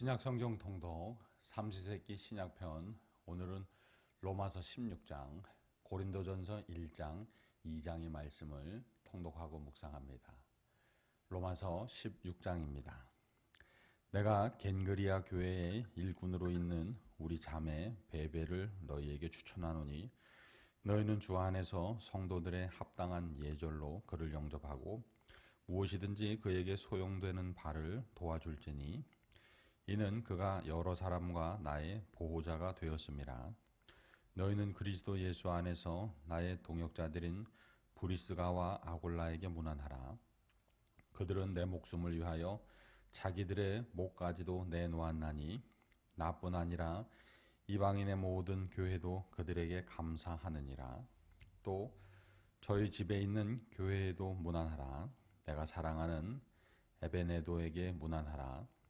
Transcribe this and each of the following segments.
신약 성경 통독 삼시세끼 신약편 오늘은 로마서 16장 고린도전서 1장 2장의 말씀을 통독하고 묵상합니다. 로마서 16장입니다. 내가 겐그리아 교회의 일꾼으로 있는 우리 자매 베베를 너희에게 추천하노니 너희는 주 안에서 성도들의 합당한 예절로 그를 영접하고 무엇이든지 그에게 소용되는 바를 도와줄지니 이는 그가 여러 사람과 나의 보호자가 되었습니다. 너희는 그리스도 예수 안에서 나의 동역자들인 브리스가와 아골라에게 문안하라. 그들은 내 목숨을 위하여 자기들의 목까지도 내놓았나니 나뿐 아니라 이방인의 모든 교회도 그들에게 감사하느니라. 또 저희 집에 있는 교회에도 문안하라. 내가 사랑하는 에베네도에게 문안하라.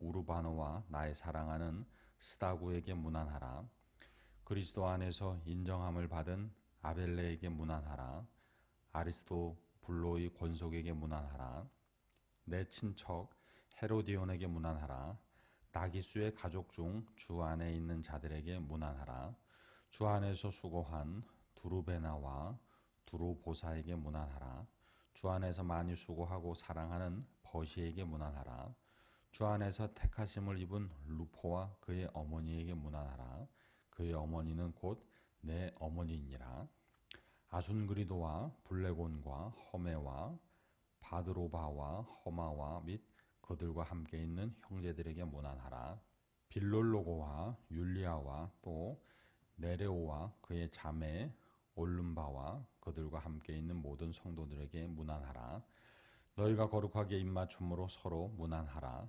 우르바노와 나의 사랑하는 스다구에게 문안하라. 그리스도 안에서 인정함을 받은 아벨레에게 문안하라. 아리스도 블로의 권속에게 문안하라. 내 친척 헤로디온에게 문안하라. 나기수의 가족 중 주 안에 있는 자들에게 문안하라. 주 안에서 수고한 두루베나와 두루보사에게 문안하라. 주 안에서 많이 수고하고 사랑하는 버시에게 문안하라. 주 안에서 택하심을 입은 루포와 그의 어머니에게 문안하라. 그의 어머니는 곧 내 어머니이니라. 아순그리도와 블레곤과 허메와 바드로바와 허마와 및 그들과 함께 있는 형제들에게 문안하라. 빌롤로고와 율리아와 또 네레오와 그의 자매 올름바와 그들과 함께 있는 모든 성도들에게 문안하라. 너희가 거룩하게 입맞춤으로 서로 문안하라.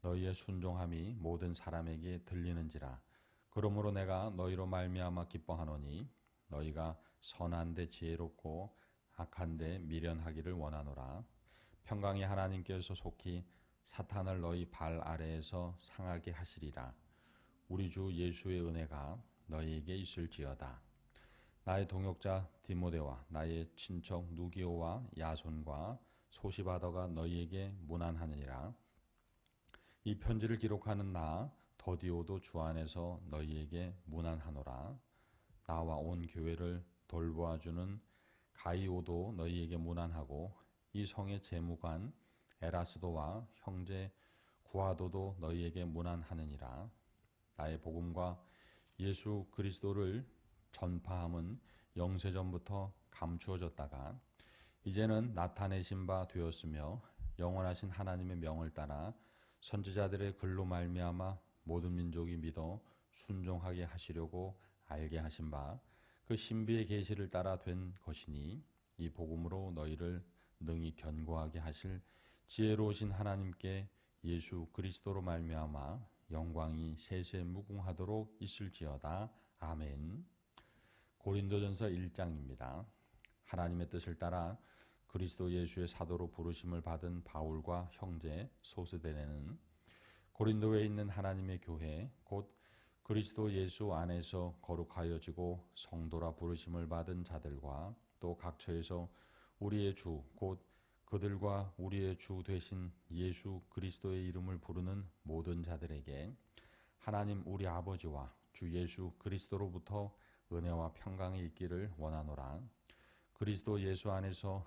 너희의 순종함이 모든 사람에게 들리는지라. 그러므로 내가 너희로 말미암아 기뻐하노니 너희가 선한데 지혜롭고 악한데 미련하기를 원하노라. 평강의 하나님께서 속히 사탄을 너희 발 아래에서 상하게 하시리라. 우리 주 예수의 은혜가 너희에게 있을지어다. 나의 동역자 디모데와 나의 친척 누기오와 야손과 소시바더가 너희에게 문안하느니라. 이 편지를 기록하는 나 더디오도 주 안에서 너희에게 문안하노라. 나와 온 교회를 돌보아주는 가이오도 너희에게 문안하고 이 성의 재무관 에라스도와 형제 구아도도 너희에게 문안하느니라. 나의 복음과 예수 그리스도를 전파함은 영세전부터 감추어졌다가 이제는 나타내신 바 되었으며 영원하신 하나님의 명을 따라 선지자들의 글로 말미암아 모든 민족이 믿어 순종하게 하시려고 알게 하신 바 그 신비의 계시를 따라 된 것이니 이 복음으로 너희를 능히 견고하게 하실 지혜로우신 하나님께 예수 그리스도로 말미암아 영광이 세세 무궁하도록 있을지어다 아멘. 고린도전서 1장입니다. 하나님의 뜻을 따라 그리스도 예수의 사도로 부르심을 받은 바울과 형제 소스데네는 고린도에 있는 하나님의 교회 곧 그리스도 예수 안에서 거룩하여지고 성도라 부르심을 받은 자들과 또 각처에서 우리의 주 곧 그들과 우리의 주 되신 예수 그리스도의 이름을 부르는 모든 자들에게 하나님 우리 아버지와 주 예수 그리스도로부터 은혜와 평강이 있기를 원하노라. 그리스도 예수 안에서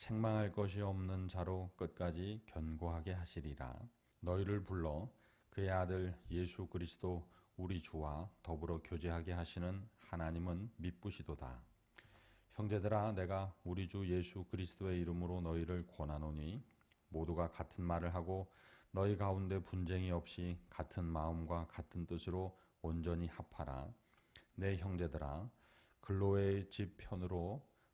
책망할 것이 없는 자로 끝까지 견고하게 하시리라. 너희를 불러 그의 아들 예수 그리스도 우리 주와 더불어 교제하게 하시는 하나님은 미쁘시도다. 형제들아 내가 우리 주 예수 그리스도의 이름으로 너희를 권하노니 모두가 같은 말을 하고 너희 가운데 분쟁이 없이 같은 마음과 같은 뜻으로 온전히 합하라. 내 형제들아 글로의 집 편으로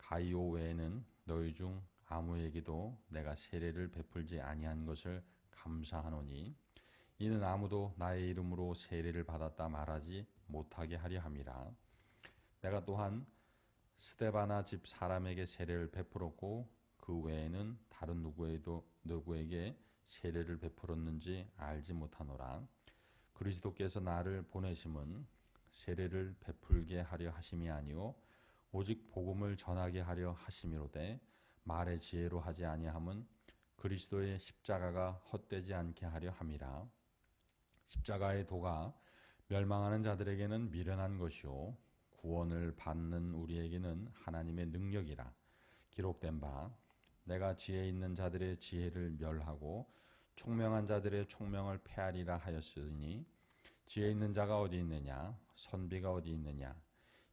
가이오 외에는 너희 중 아무에게도 내가 세례를 베풀지 아니한 것을 감사하노니 이는 아무도 나의 이름으로 세례를 받았다 말하지 못하게 하려 함이라. 내가 또한 스데바나 집 사람에게 세례를 베풀었고 그 외에는 다른 누구에도 누구에게 세례를 베풀었는지 알지 못하노라. 그리스도께서 나를 보내심은 세례를 베풀게 하려 하심이 아니요 오직 복음을 전하게 하려 하심이로되 말의 지혜로 하지 아니함은 그리스도의 십자가가 헛되지 않게 하려 함이라. 십자가의 도가 멸망하는 자들에게는 미련한 것이요 구원을 받는 우리에게는 하나님의 능력이라. 기록된 바 내가 지혜 있는 자들의 지혜를 멸하고 총명한 자들의 총명을 폐하리라 하였으니 지혜 있는 자가 어디 있느냐? 선비가 어디 있느냐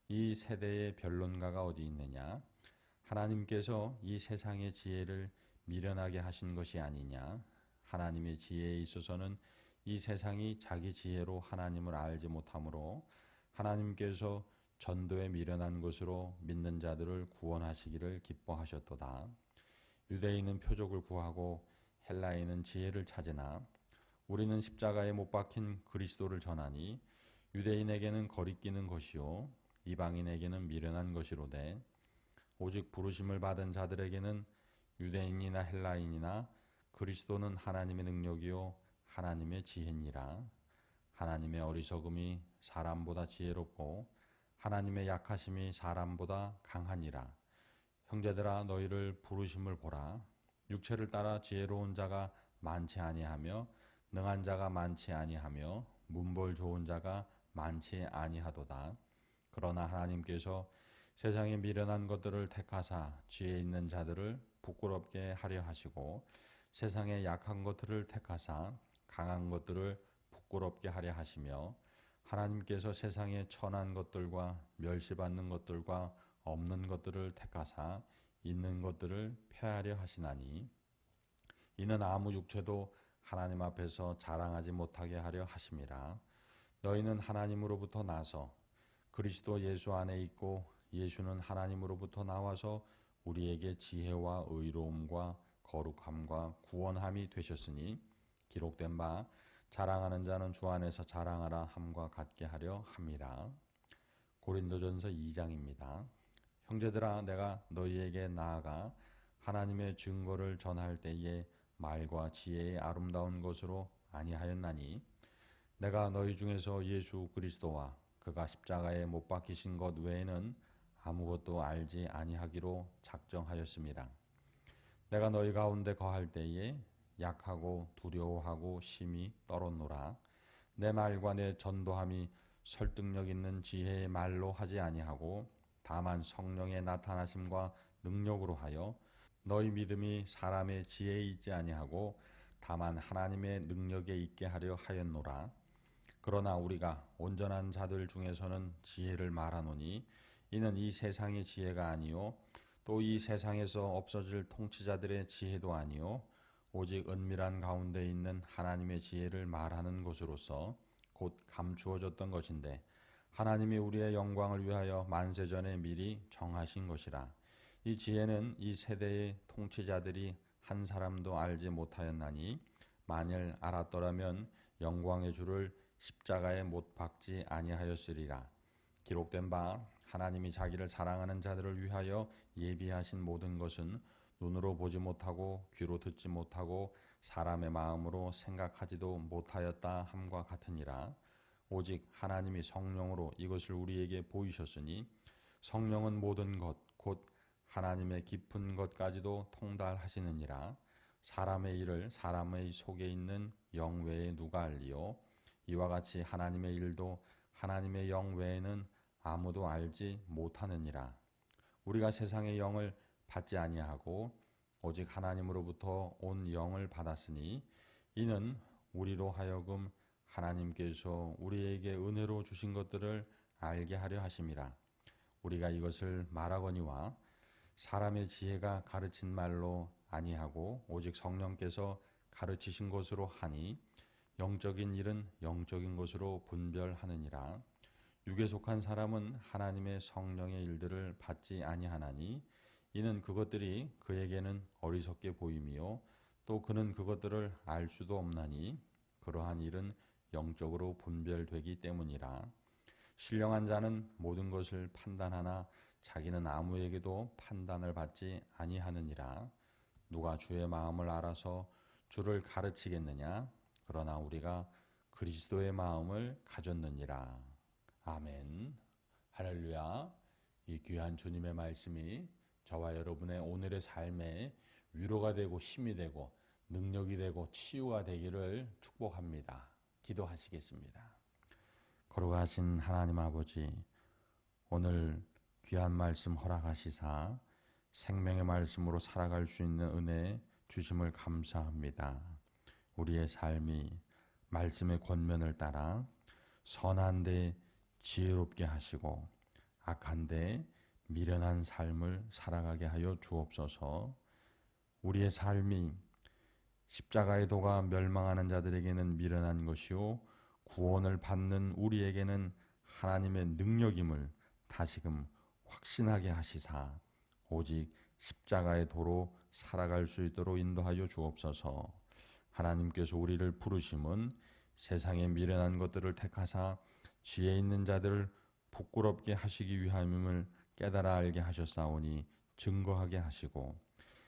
이 세대의 변론가가 어디 있느냐 하나님께서 이 세상의 지혜를 미련하게 하신 것이 아니냐 하나님의 지혜에 있어서는 이 세상이 자기 지혜로 하나님을 알지 못하므로 하나님께서 전도에 미련한 것으로 믿는 자들을 구원하시기를 기뻐하셨도다. 유대인은 표적을 구하고 헬라인은 지혜를 찾으나 우리는 십자가에 못 박힌 그리스도를 전하니 유대인에게는 거리끼는 것이요 이방인에게는 미련한 것이로되 오직 부르심을 받은 자들에게는 유대인이나 헬라인이나 그리스도는 하나님의 능력이요 하나님의 지혜니라. 하나님의 어리석음이 사람보다 지혜롭고 하나님의 약하심이 사람보다 강하니라. 형제들아 너희를 부르심을 보라. 육체를 따라 지혜로운 자가 많지 아니하며 능한 자가 많지 아니하며 문벌 좋은 자가 많지 아니하도다 그러나 하나님께서 세상에 미련한 것들을 택하사 지혜 있는 자들을 부끄럽게 하려 하시고 세상에 약한 것들을 택하사 강한 것들을 부끄럽게 하려 하시며 하나님께서 세상에 천한 것들과 멸시받는 것들과 없는 것들을 택하사 있는 것들을 폐하려 하시나니 이는 아무 육체도 하나님 앞에서 자랑하지 못하게 하려 하심이라. 너희는 하나님으로부터 나서 그리스도 예수 안에 있고 예수는 하나님으로부터 나와서 우리에게 지혜와 의로움과 거룩함과 구원함이 되셨으니 기록된 바 자랑하는 자는 주 안에서 자랑하라 함과 같게 하려 함이라. 고린도전서 2장입니다. 형제들아 내가 너희에게 나아가 하나님의 증거를 전할 때에 말과 지혜의 아름다운 것으로 아니하였나니 내가 너희 중에서 예수 그리스도와 그가 십자가에 못 박히신 것 외에는 아무것도 알지 아니하기로 작정하였습니다. 내가 너희 가운데 거할 때에 약하고 두려워하고 심히 떨었노라. 내 말과 내 전도함이 설득력 있는 지혜의 말로 하지 아니하고 다만 성령의 나타나심과 능력으로 하여 너희 믿음이 사람의 지혜에 있지 아니하고 다만 하나님의 능력에 있게 하려 하였노라. 그러나 우리가 온전한 자들 중에서는 지혜를 말하노니 이는 이 세상의 지혜가 아니요 또 이 세상에서 없어질 통치자들의 지혜도 아니요 오직 은밀한 가운데 있는 하나님의 지혜를 말하는 것으로서 곧 감추어졌던 것인데 하나님이 우리의 영광을 위하여 만세 전에 미리 정하신 것이라. 이 지혜는 이 세대의 통치자들이 한 사람도 알지 못하였나니 만일 알았더라면 영광의 주를 십자가에 못 박지 아니하였으리라. 기록된 바 하나님이 자기를 사랑하는 자들을 위하여 예비하신 모든 것은 눈으로 보지 못하고 귀로 듣지 못하고 사람의 마음으로 생각하지도 못하였다 함과 같으니라. 오직 하나님이 성령으로 이것을 우리에게 보이셨으니 성령은 모든 것 곧 하나님의 깊은 것까지도 통달하시느니라. 사람의 일을 사람의 속에 있는 영 외에 누가 알리요? 이와 같이 하나님의 일도 하나님의 영 외에는 아무도 알지 못하느니라. 우리가 세상의 영을 받지 아니하고 오직 하나님으로부터 온 영을 받았으니 이는 우리로 하여금 하나님께서 우리에게 은혜로 주신 것들을 알게 하려 하심이라. 우리가 이것을 말하거니와 사람의 지혜가 가르친 말로 아니하고 오직 성령께서 가르치신 것으로 하니 영적인 일은 영적인 것으로 분별하느니라. 육에 속한 사람은 하나님의 성령의 일들을 받지 아니하나니 이는 그것들이 그에게는 어리석게 보임이요 또 그는 그것들을 알 수도 없나니 그러한 일은 영적으로 분별되기 때문이라. 신령한 자는 모든 것을 판단하나 자기는 아무에게도 판단을 받지 아니하느니라. 누가 주의 마음을 알아서 주를 가르치겠느냐 그러나 우리가 그리스도의 마음을 가졌느니라 아멘 할렐루야 이 귀한 주님의 말씀이 저와 여러분의 오늘의 삶에 위로가 되고 힘이 되고 능력이 되고 치유가 되기를 축복합니다. 기도하시겠습니다. 거룩하신 하나님 아버지, 오늘 귀한 말씀 허락하시사 생명의 말씀으로 살아갈 수 있는 은혜 주심을 감사합니다. 우리의 삶이 말씀의 권면을 따라 선한데 지혜롭게 하시고 악한데 미련한 삶을 살아가게 하여 주옵소서. 우리의 삶이 십자가의 도가 멸망하는 자들에게는 미련한 것이요 구원을 받는 우리에게는 하나님의 능력임을 다시금 확신하게 하시사 오직 십자가의 도로 살아갈 수 있도록 인도하여 주옵소서. 하나님께서 우리를 부르심은 세상의 미련한 것들을 택하사 지혜 있는 자들을 부끄럽게 하시기 위함임을 깨달아 알게 하셨사오니 증거하게 하시고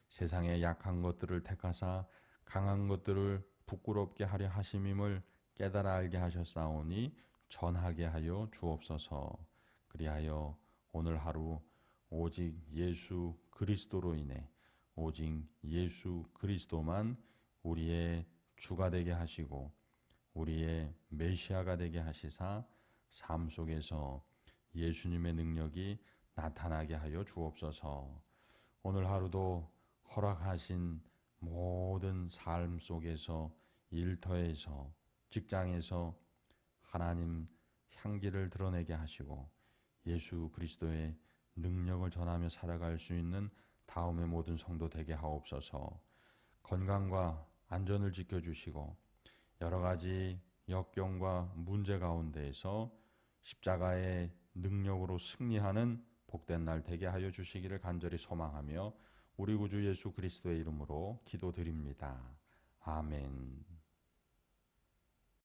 세상의 약한 것들을 택하사 강한 것들을 부끄럽게 하려 하심임을 깨달아 알게 하셨사오니 전하게 하여 주옵소서. 그리하여 오늘 하루 오직 예수 그리스도로 인해 오직 예수 그리스도만 우리의 주가 되게 하시고 우리의 메시아가 되게 하시사 삶 속에서 예수님의 능력이 나타나게 하여 주옵소서. 오늘 하루도 허락하신 모든 삶 속에서 일터에서 직장에서 하나님 향기를 드러내게 하시고 예수 그리스도의 능력을 전하며 살아갈 수 있는 다음의 모든 성도 되게 하옵소서. 건강과 안전을 지켜주시고 여러 가지 역경과 문제 가운데에서 십자가의 능력으로 승리하는 복된 날 되게 하여 주시기를 간절히 소망하며 우리 구주 예수 그리스도의 이름으로 기도드립니다. 아멘.